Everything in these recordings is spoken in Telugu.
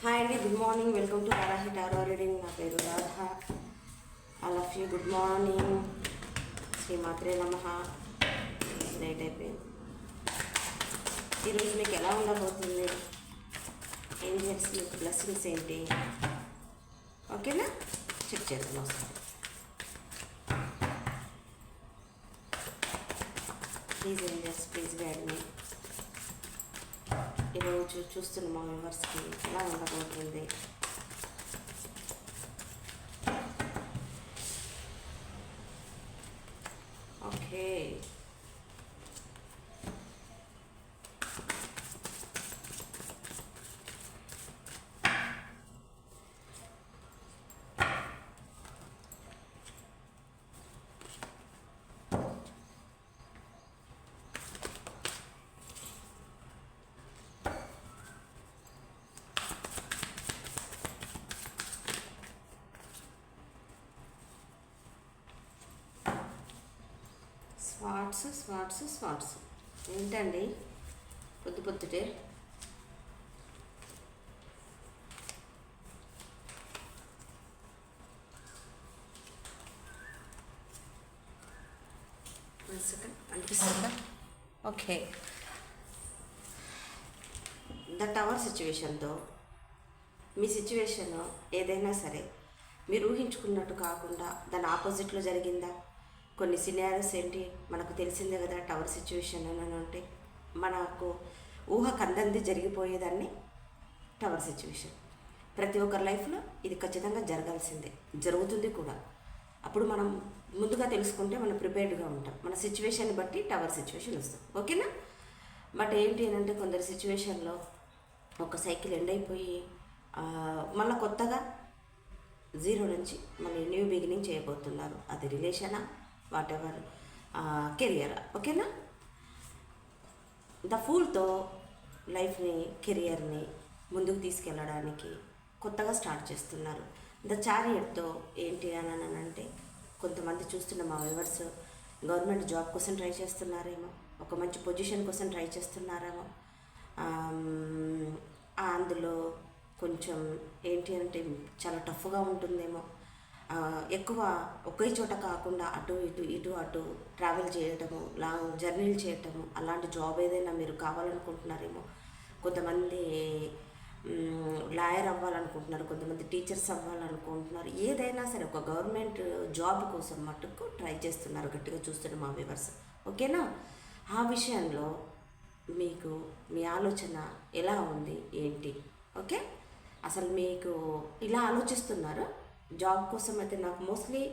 హాయ్ అండి గుడ్ మార్నింగ్ వెల్కమ్ టు రాధాహి టారో రీడింగ్ నా పేరు Radha. I love you good morning శ్రీమాత్రే నమ. నైట్ అయిపోయింది. ఈరోజు మీకు ఎలా ఉండబోతుంది? ఏం చేసి మీకు బ్లెస్సింగ్స్ ఏంటి? ఓకేనా చెక్ చేద్దాం ఒకసారి. Please angels please guide me ఈరోజు చూస్తున్న మా వ్యూవర్స్కి ఎలా ఉండబోతుంది? ఓకే. స్వాట్స్ స్వాట్స్ స్వాట్స్ ఏంటండి? పొద్దు పొద్దుటే. అనిపిస్తుందా ఓకే ద టవర్ సిచ్యువేషన్తో మీ సిచ్యువేషన్ ఏదైనా సరే మీరు ఊహించుకున్నట్టు కాకుండా దాని ఆపోజిట్లో జరిగిందా? కొన్ని సినారియోస్ ఏంటి? మనకు తెలిసిందే కదా టవర్ సిచ్యువేషన్ అని అంటే మనకు ఊహ కందంది జరిగిపోయేదాన్ని టవర్ సిచ్యువేషన్. ప్రతి ఒక్కరి లైఫ్లో ఇది ఖచ్చితంగా జరగాల్సిందే. జరుగుతుంది కూడా. అప్పుడు మనం ముందుగా తెలుసుకుంటే మనం ప్రిపేర్డ్గా ఉంటాం. మన సిచ్యువేషన్ బట్టి టవర్ సిచ్యువేషన్ వస్తుంది. ఓకేనా? బట్ ఏంటి అని అంటే కొందరు సిచ్యువేషన్లో ఒక సైకిల్ ఎండ్ అయిపోయి మళ్ళీ కొత్తగా జీరో నుంచి మళ్ళీ న్యూ బిగినింగ్ చేయబోతున్నారు. అది రిలేషనా? వాట్ ఎవర్ కెరియర్ ఓకేనా ద ఫూల్తో లైఫ్ని కెరియర్ని ముందుకు తీసుకెళ్ళడానికి కొత్తగా స్టార్ట్ చేస్తున్నారు. ద చారియట్తో ఏంటి అని అంటే కొంతమంది చూస్తున్న మా వ్యూవర్స్ గవర్నమెంట్ జాబ్ కోసం ట్రై చేస్తున్నారేమో ఒక మంచి పొజిషన్ కోసం ట్రై చేస్తున్నారేమో అందులో కొంచెం ఏంటి అంటే చాలా టఫ్గా ఉంటుందేమో. ఎక్కువ ఒకే చోట కాకుండా అటు ఇటు ఇటు అటు ట్రావెల్ చేయటము లాంగ్ జర్నీలు చేయటము అలాంటి జాబ్ ఏదైనా మీరు కావాలనుకుంటున్నారేమో. కొంతమంది లాయర్ అవ్వాలనుకుంటున్నారు కొంతమంది టీచర్స్ అవ్వాలనుకుంటున్నారు. ఏదైనా సరే ఒక గవర్నమెంట్ జాబ్ కోసం మటుకు ట్రై చేస్తున్నారు గట్టిగా చూస్తున్న మా వ్యూవర్స్ ఓకేనా? ఆ విషయంలో మీకు మీ ఆలోచన ఎలా ఉంది ఏంటి? ఓకే? అసలు మీకు ఇలా ఆలోచిస్తున్నారు? జాబ్ కోసం అయితే నాకు మోస్ట్లీ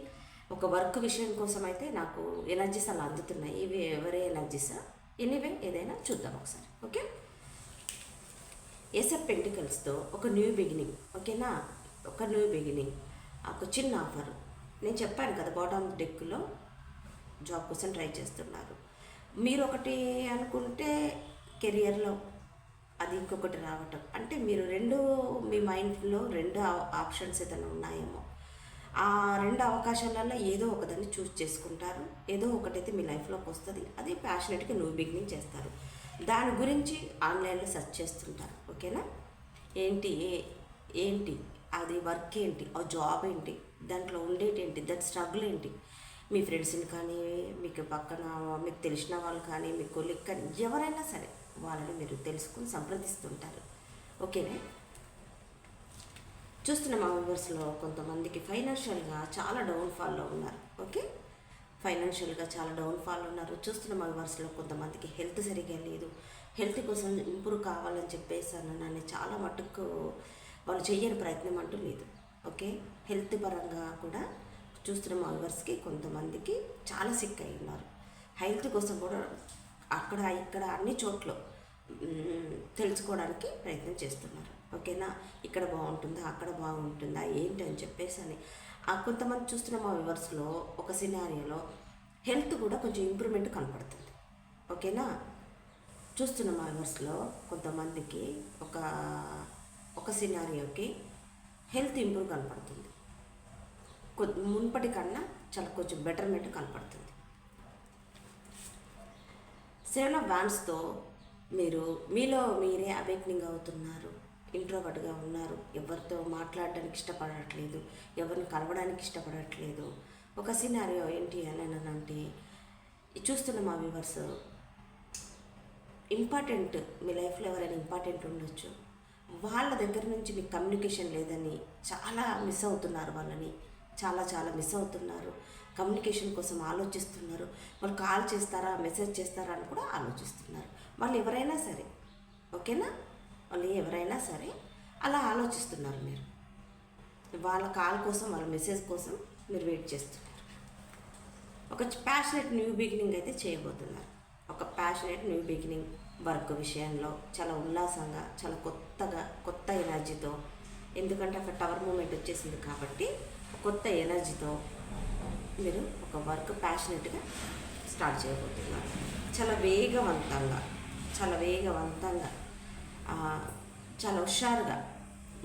ఒక వర్క్ విషయం కోసం అయితే నాకు ఎనర్జీస్ అలా అందుతున్నాయి. ఇవి ఎవరే ఎనర్జీస్ ఎనీవే ఏదైనా చూద్దాం ఒకసారి. ఓకే? ఎస్ఎఫ్ పెంటికల్స్తో ఒక న్యూ బిగినింగ్ ఓకేనా? ఒక న్యూ బిగినింగ్ ఒక చిన్న ఆఫర్ నేను చెప్పాను కదా బాటమ్ డెక్లో జాబ్ కోసం ట్రై చేస్తున్నారు. మీరు ఒకటి అనుకుంటే కెరియర్లో అది ఇంకొకటి రావటం. అంటే మీరు రెండు మీ మైండ్లో రెండు ఆప్షన్స్ ఏదైనా ఉన్నాయేమో. ఆ రెండు అవకాశాలలో ఏదో ఒకదాన్ని చూస్ చేసుకుంటారు. ఏదో ఒకటైతే మీ లైఫ్లోకి వస్తుంది. అది ప్యాషనెట్గా న్యూ బిగినింగ్ చేస్తారు. దాని గురించి ఆన్లైన్లో సెర్చ్ చేస్తుంటారు. ఓకేనా? ఏంటి ఏ- ఏంటి? అది వర్క్ ఏంటి? ఆ జాబ్ ఏంటి? దాంట్లో ఉండేటి ఏంటి? దాని స్ట్రగుల్ ఏంటి? మీ ఫ్రెండ్స్ని కానీ మీకు పక్కన మీకు తెలిసిన వాళ్ళు కానీ మీ కొలిక్ కానీ ఎవరైనా సరే వాళ్ళని మీరు తెలుసుకుని సంప్రదిస్తుంటారు. ఓకేనా? చూస్తున్న మా మెంబర్స్లో కొంతమందికి ఫైనాన్షియల్గా చాలా డౌన్ఫాల్లో ఉన్నారు. ఓకే? ఫైనాన్షియల్గా చాలా డౌన్ఫాల్ ఉన్నారు. చూస్తున్న మా మెంబర్స్లో కొంతమందికి హెల్త్ సరిగా లేదు. హెల్త్ కోసం ఇంప్రూవ్ కావాలని చెప్పేసి నన్ను చాలా మటుకు వాళ్ళు చేయని ప్రయత్నం అంటూ లేదు. ఓకే? హెల్త్ పరంగా కూడా చూస్తున్న మా మెంబర్స్కి కొంతమందికి చాలా సిక్ అయి ఉన్నారు. హెల్త్ కోసం కూడా అక్కడ ఇక్కడ అన్ని చోట్ల తెలుసుకోవడానికి ప్రయత్నం చేస్తున్నారు. ఓకేనా? ఇక్కడ బాగుంటుందా? అక్కడ బాగుంటుందా? ఏంటి అని చెప్పేసి అని. ఆ కొంతమంది చూస్తున్న మా వివర్స్లో ఒక సినారియోలో హెల్త్ కూడా కొంచెం ఇంప్రూవ్మెంట్ కనపడుతుంది. ఓకేనా? చూస్తున్న మా వివర్స్లో కొంతమందికి ఒక ఒక సినారియోకి హెల్త్ ఇంప్రూవ్ కనపడుతుంది. కొ మున్పటి కన్నా చాలా కొంచెం బెటర్మెంట్ కనపడుతుంది. సెవెన్ ఆఫ్ వ్యాన్స్తో మీరు మీలో మీరే అవేక్నింగ్ అవుతున్నారు. ఇంట్రోవర్ట్గా ఉన్నారు. ఎవరితో మాట్లాడడానికి ఇష్టపడట్లేదు. ఎవరిని కలవడానికి ఇష్టపడట్లేదు. ఒక సినారియో ఏంటి అని అంటే చూస్తున్న మా వ్యూవర్స్ ఇంపార్టెంట్ మీ లైఫ్లో ఎవరైనా ఇంపార్టెంట్ ఉండొచ్చు. వాళ్ళ దగ్గర నుంచి మీకు కమ్యూనికేషన్ లేదని చాలా మిస్ అవుతున్నారు వాళ్ళని. చాలా చాలా మిస్ అవుతున్నారు. కమ్యూనికేషన్ కోసం ఆలోచిస్తున్నారు. వాళ్ళు కాల్ చేస్తారా మెసేజ్ చేస్తారా అని కూడా ఆలోచిస్తున్నారు. వాళ్ళు ఎవరైనా సరే ఓకేనా? వాళ్ళు ఎవరైనా సరే అలా ఆలోచిస్తున్నారు మీరు. వాళ్ళ కాల్ కోసం వాళ్ళ మెసేజ్ కోసం మీరు వెయిట్ చేస్తున్నారు. ఒక ప్యాషనెట్ న్యూ బిగినింగ్ అయితే చేయబోతున్నారు. ఒక ప్యాషనెట్ న్యూ బిగినింగ్ వర్క్ విషయంలో చాలా ఉల్లాసంగా చాలా కొత్తగా కొత్త ఎనర్జీతో ఎందుకంటే అక్కడ టవర్ మూమెంట్ వచ్చేసింది కాబట్టి కొత్త ఎనర్జీతో మీరు ఒక వర్క్ ప్యాషనెట్గా స్టార్ట్ చేయబోతున్నారు. చాలా వేగవంతంగా. చాలా వేగవంతంగా చాలా హుషారుగా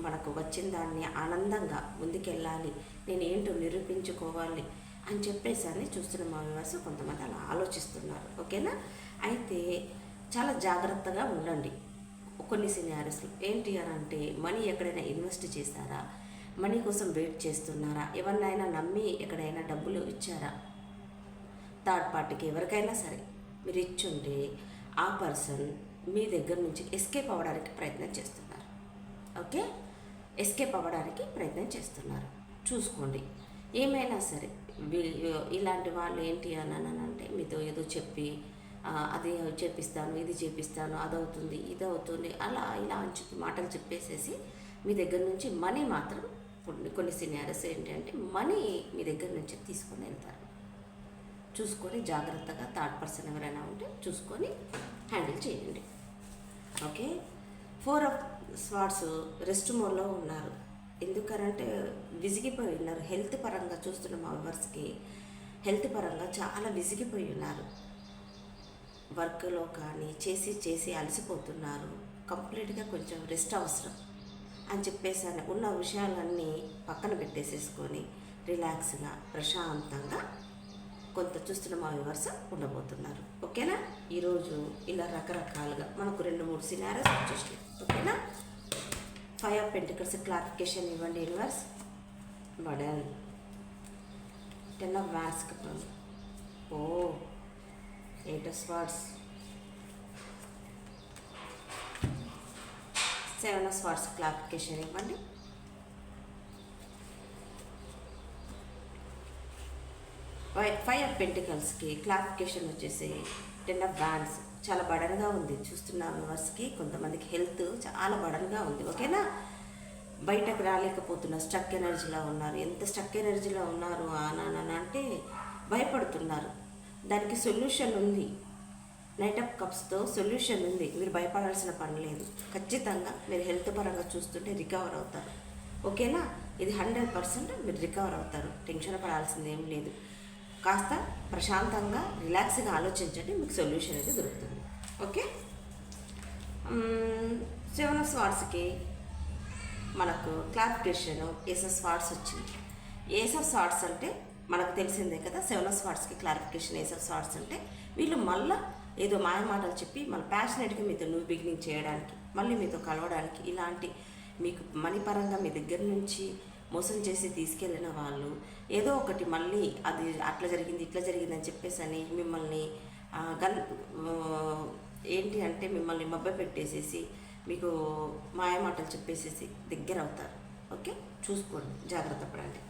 మనకు వచ్చిన దాన్ని ఆనందంగా ముందుకెళ్ళాలి. నేను ఏంటో నిరూపించుకోవాలి అని చెప్పేసి అని చూస్తున్న మా వ్యూవర్స్ కొంతమంది అలా ఆలోచిస్తున్నారు. ఓకేనా? అయితే చాలా జాగ్రత్తగా ఉండండి. కొన్ని సినారీస్లో ఏంటి అని అంటే మనీ ఎక్కడైనా ఇన్వెస్ట్ చేస్తారా మనీ కోసం వెయిట్ చేస్తున్నారా? ఎవరినైనా నమ్మి ఎక్కడైనా డబ్బులు ఇచ్చారా? థర్డ్ పార్టీకి ఎవరికైనా సరే. మీరు ఇచ్చుంటే ఆ పర్సన్ మీ దగ్గర నుంచి ఎస్కేప్ అవ్వడానికి ప్రయత్నం చేస్తున్నారు. ఓకే? ఎస్కేప్ అవ్వడానికి ప్రయత్నం చేస్తున్నారు. చూసుకోండి. ఏమైనా సరే వీ- ఇలాంటి వాళ్ళు ఏంటి అని అంటే మీతో ఏదో చెప్పి అది చేపిస్తాను ఇది చేపిస్తాను అది అవుతుంది ఇది అవుతుంది అలా ఇలా అని చెప్పి మాటలు చెప్పేసేసి మీ దగ్గర నుంచి మనీ మాత్రం కొన్ని కొన్ని సినారీస్ ఏంటంటే మనీ మీ దగ్గర నుంచి తీసుకొని వెళ్తారు. చూసుకొని జాగ్రత్తగా థర్డ్ పర్సన్ ఎవరైనా ఉంటే చూసుకొని హ్యాండిల్ చేయండి. Okay? Four of swords rest మోడ్లో ఉన్నారు. ఎందుకనంటే విసిగిపోయి ఉన్నారు. హెల్త్ పరంగా చూస్తున్న మా వర్స్కి హెల్త్ పరంగా చాలా విసిగిపోయి ఉన్నారు. వర్క్లో కానీ చేసి చేసి అలసిపోతున్నారు. కంప్లీట్గా కొంచెం రెస్ట్ అవసరం అని చెప్పేసి ఉన్న విషయాలన్నీ పక్కన పెట్టేసేసుకొని రిలాక్స్గా ప్రశాంతంగా కొంత చూస్తున్న మా వివర్స ఉండబోతున్నారు. ఓకేనా? ఈరోజు ఇలా రకరకాలుగా మనకు రెండు మూడు సినారీస్ వచ్చేసినాయి. ఓకేనా? ఫైవ్ ఆఫ్ పెంటికల్స్ క్లారిఫికేషన్ ఇవ్వండి యూనివర్స్ బడన్ టెన్ ఆఫ్ వ్యాన్స్కి ఓ eight of swords seven of swords clarification ఇవ్వండి. ఫైవ్ ఆఫ్ పెంటికల్స్కి క్లారిఫికేషన్ వచ్చేసి టెన్ ఆఫ్ బ్యాండ్స్ చాలా బడన్గా ఉంది. చూస్తున్న వ్యూవర్స్కి కొంతమందికి హెల్త్ చాలా బడన్గా ఉంది. ఓకేనా? బయటకు రాలేకపోతున్నారు స్టక్ ఎనర్జీలో ఉన్నారు. ఎంత స్టక్ ఎనర్జీలో ఉన్నారు? అని అంటే భయపడుతున్నారు. దానికి సొల్యూషన్ ఉంది. నైట్ ఆఫ్ కప్స్తో సొల్యూషన్ ఉంది. మీరు భయపడాల్సిన పని లేదు. ఖచ్చితంగా మీరు హెల్త్ పరంగా చూస్తుంటే రికవర్ అవుతారు. ఓకేనా? ఇది హండ్రెడ్ పర్సెంట్ మీరు రికవర్ అవుతారు. టెన్షన్ పడాల్సింది ఏం లేదు. కాస్త ప్రశాంతంగా రిలాక్స్గా ఆలోచించండి మీకు సొల్యూషన్ అయితే దొరుకుతుంది. ఓకే సెవెన్ ఆఫ్ స్వార్ట్స్కి మనకు క్లారిఫికేషన్ ఏస్ ఆఫ్ స్వార్ట్స్ వచ్చింది. ఏస్ ఆఫ్ స్వార్ట్స్ అంటే మనకు తెలిసిందే కదా సెవెన్ ఆఫ్ స్వార్ట్స్కి క్లారిఫికేషన్ ఏస్ ఆఫ్ స్వార్ట్స్ అంటే వీళ్ళు మళ్ళీ ఏదో మాయ మాటలు చెప్పి మళ్ళీ ప్యాషనెట్గా మీతో న్యూ బిగినింగ్ చేయడానికి మళ్ళీ మీతో కలవడానికి ఇలాంటి మీకు మనీ పరంగా మీ దగ్గర నుంచి మోసం చేసి తీసుకెళ్ళిన వాళ్ళు ఏదో ఒకటి మళ్ళీ అది అట్లా జరిగింది ఇట్లా జరిగింది అని చెప్పేసి అని మిమ్మల్ని గన్ ఏంటి అంటే మిమ్మల్ని మబ్బ పెట్టేసేసి మీకు మాయమాటలు చెప్పేసేసి దగ్గర అవుతారు. ఓకే? చూసుకోండి. జాగ్రత్త పడండి.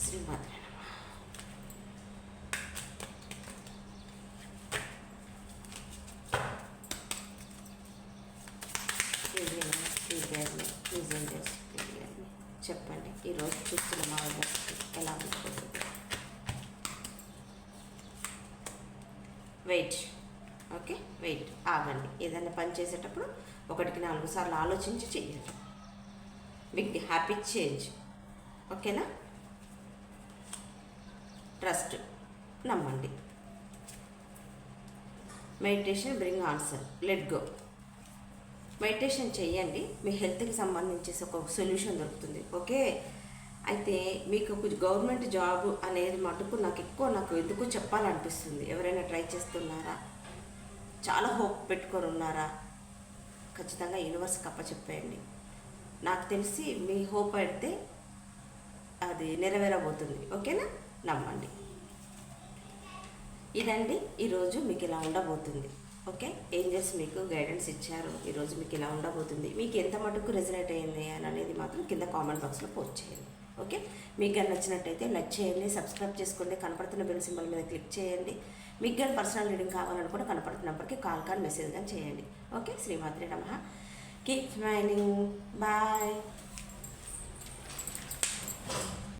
శ్రీమాత్ర. చెప్పండి. ఈరోజు చూస్తున్న మా వ్యవస్థ ఎలా ఉంటుంది వెయిట్. ఓకే? వెయిట్. ఆగండి. ఏదైనా పని చేసేటప్పుడు ఒకటికి నాలుగు సార్లు ఆలోచించి చేయండి బిగ్ హ్యాపీ చేంజ్. ఓకేనా? ట్రస్ట్. నమ్మండి. Meditation bring answer. Let go. Meditation చేయండి. మీ హెల్త్కి సంబంధించి ఒక సొల్యూషన్ దొరుకుతుంది. ఓకే? అయితే మీకు ఒక గవర్నమెంట్ జాబ్ అనేది మటుకు నాకు ఎక్కువ నాకు ఎందుకు చెప్పాలనిపిస్తుంది? ఎవరైనా ట్రై చేస్తున్నారా? చాలా హోప్ పెట్టుకొని ఉన్నారా? ఖచ్చితంగా యూనివర్స్ కప్ప చెప్పేయండి నాకు తెలిసి మీ హోప్ అయితే అది నెరవేరబోతుంది. ఓకేనా? నమ్మండి. ఇదండి. ఈరోజు మీకు ఇలా ఉండబోతుంది. ఓకే? ఏంజల్స్ మీకు గైడెన్స్ ఇచ్చారు. ఈరోజు మీకు ఇలా ఉండబోతుంది. మీకు ఎంత మటుకు రెజనేట్ అయింది అని అనేది మాత్రం కింద కామెంట్ బాక్స్లో పోస్ట్ చేయండి. ఓకే? మీకు కానీ నచ్చినట్టయితే లైక్ చేయండి సబ్స్క్రైబ్ చేసుకోండి కనపడుతున్న బెల్ సింబల్ మీద క్లిక్ చేయండి. మీకు కానీ పర్సనల్ రీడింగ్ కావాలనుకుంటే కనపడుతున్న నెంబర్కి కాల్ కానీ మెసేజ్ కానీ చేయండి. ఓకే? శ్రీమాత్రి నమ. Keep smiling bye